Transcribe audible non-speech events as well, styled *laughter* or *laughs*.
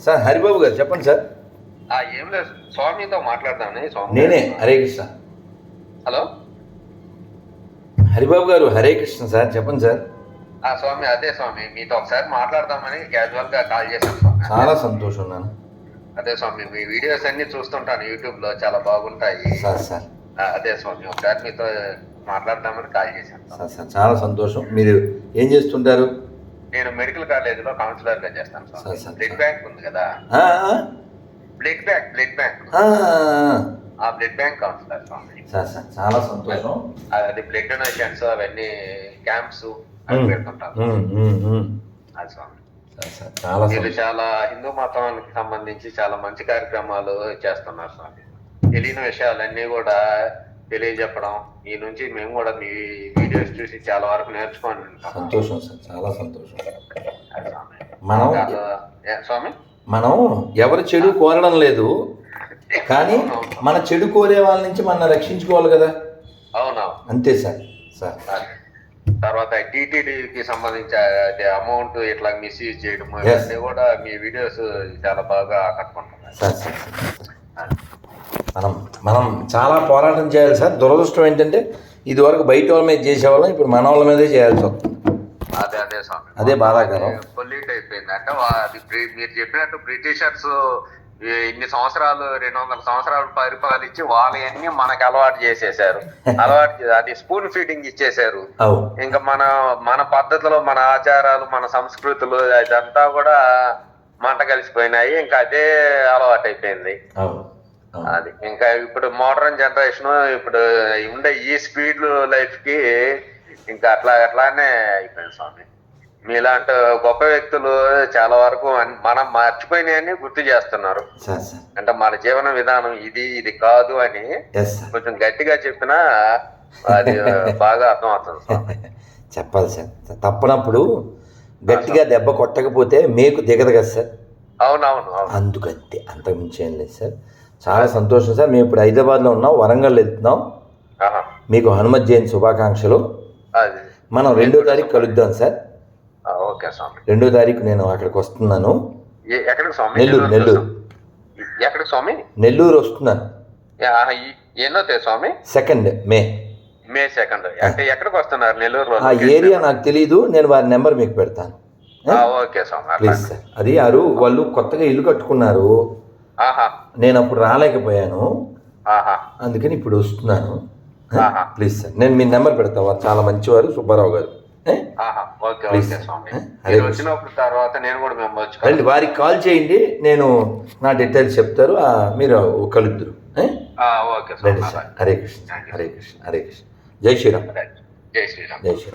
Sir Haribabu గారు చెప్పండి sir. ఏం లేదు స్వామితో మాట్లాడదామని స్వామి నేనే హరే కృష్ణ. హలో? హరిబాబు గారు హరే కృష్ణ సార్ చెప్పండి సార్. ఆ స్వామి అదే స్వామి మీతో ఒకసారి మాట్లాడదామని క్యాజువల్గా కాల్ చేశాను స్వామి. చాలా సంతోషం నాన్న. అదే స్వామి మీ వీడియోస్ అన్ని చూస్తుంటాను యూట్యూబ్లో చాలా బాగుంటాయి. Sir sir. అదే స్వామి ఒకసారి మీతో మాట్లాడదామని కాల్ చేశాను. సార్ సార్ చాలా సంతోషం. మీరు ఏం చేస్తుంటారు? నేను మెడికల్ కాలేజ్లో కౌన్సిలర్గా చేస్తాను సరే. బ్లడ్ బ్యాంక్ ఉంది కదా? Blood bank blood bank. ఆ, బ్లడ్ బ్యాంక్ కౌన్సిలర్ స్వామి. చాలా సంతోషం. అది బ్లడ్ డొనేషన్స్ అవన్నీ క్యాంప్స్ ఉమ్. అది స్వామి. చాలా మీరు చాలా హిందూ మతానికి సంబంధించి చాలా మంచి కార్యక్రమాలు చేస్తున్నారు స్వామి. తెలియని విషయాలన్నీ కూడా తెలియజెప్పడం ఈ నుంచి మేము కూడా మీ వీడియోస్ చూసి చాలా వరకు నేర్చుకొని ఉంటాం. సంతోషం సార్ చాలా సంతోషం. మనం స్వామి మనం ఎవరి చెడు కోరడం లేదు కానీ *laughs* మన చెడు కోరే వాళ్ళ నుంచి మనం రక్షించుకోవాలి కదా అవునవును అంతే సార్ సార్. తర్వాత టీటీడీకి సంబంధించి అమౌంట్ ఇట్లా మిస్యూజ్ చేయడం. ఇవన్నీ కూడా మీ వీడియోస్ చాలా బాగా ఆకట్టుకుంటున్నాయి. మనం చాలా పోరాటం చేయాలి సార్. దురదృష్టం ఏంటంటే ఇది వరకు బయట వాళ్ళ మీద చేసేవాళ్ళం ఇప్పుడు మన వాళ్ళ మీదే చేయాల్సి వస్తుంది. అదే అదే స్వామి. అదే బాధాకరం. పొల్యూట్ అయిపోయింది. అంటే అది మీరు చెప్పినట్టు బ్రిటిషర్స్ ఇన్ని సంవత్సరాలు రెండు వందల సంవత్సరాలు పరిపాలించి వాళ్ళవన్నీ మనకు అలవాటు చేసేసారు *laughs* అలవాటు అది స్పూన్ ఫీడింగ్ ఇచ్చేసారు ఇంకా మన మన పద్ధతులు మన ఆచారాలు మన సంస్కృతులు అదంతా కూడా మంట కలిసిపోయినాయి. ఇంకా అదే అలవాటు అయిపోయింది అది. ఇంకా ఇప్పుడు మోడర్న్ జనరేషన్ ఇప్పుడు ఉండే ఈ స్పీడ్ లైఫ్కి ఇంకా అట్లా అట్లానే అయిపోయింది స్వామి. మీలాంటి గొప్ప వ్యక్తులు చాలా వరకు మనం మర్చిపోయినాయని గుర్తు చేస్తున్నారు. అంటే మన జీవన విధానం ఇది ఇది కాదు అని కొంచెం గట్టిగా చెప్పినా అది బాగా అర్థం అవుతుంది స్వామి. *laughs* చెప్పాలి సార్. తప్పనప్పుడు గట్టిగా దెబ్బ కొట్టకపోతే మేకు దిగదు కదా సార్? అవునవును అవును. అందుకంతే. అంతకుమించి ఏం లేదు సార్. చాలా సంతోషం సార్. మేము ఇప్పుడు హైదరాబాద్లో ఉన్నాం వరంగల్ వెళ్తున్నాం. మీకు హనుమత్ జయంతి శుభాకాంక్షలు. మనం రెండో తారీఖు కలుద్దాం సార్. ఓకే స్వామి. రెండో తారీఖు నేను అక్కడికి వస్తున్నాను. నెల్లూరు నెల్లూరు ఎక్కడికి స్వామి? నెల్లూరు వస్తున్నాను ఎన్నో స్వామి? సెకండ్ మే. మే సెకండ్. అంటే ఎక్కడికి వస్తున్నారు? నెల్లూరు ఆ ఏరియా నాకు తెలియదు నేను వారి నెంబర్ మీకు పెడతాను. ఓకే స్వామి ప్లీజ్ సార్. అది ఆరు వాళ్ళు కొత్తగా ఇల్లు కట్టుకున్నారు. నేను అప్పుడు రాలేకపోయాను. ఆహా. అందుకని ఇప్పుడు వస్తున్నాను. Please sir. నేను మీ నెంబర్ పెడతాను వారు చాలా మంచివారు సుబ్బారావు గారు. రండి వారికి కాల్ చేయండి. నేను నా డీటెయిల్స్ చెప్తారు. మీరు కలుద్దురు. రండి సార్. హరే కృష్ణ హరే కృష్ణ హరే కృష్ణ. జై శ్రీరామ్. జై శ్రీరామ్. జై శ్రీరామ్.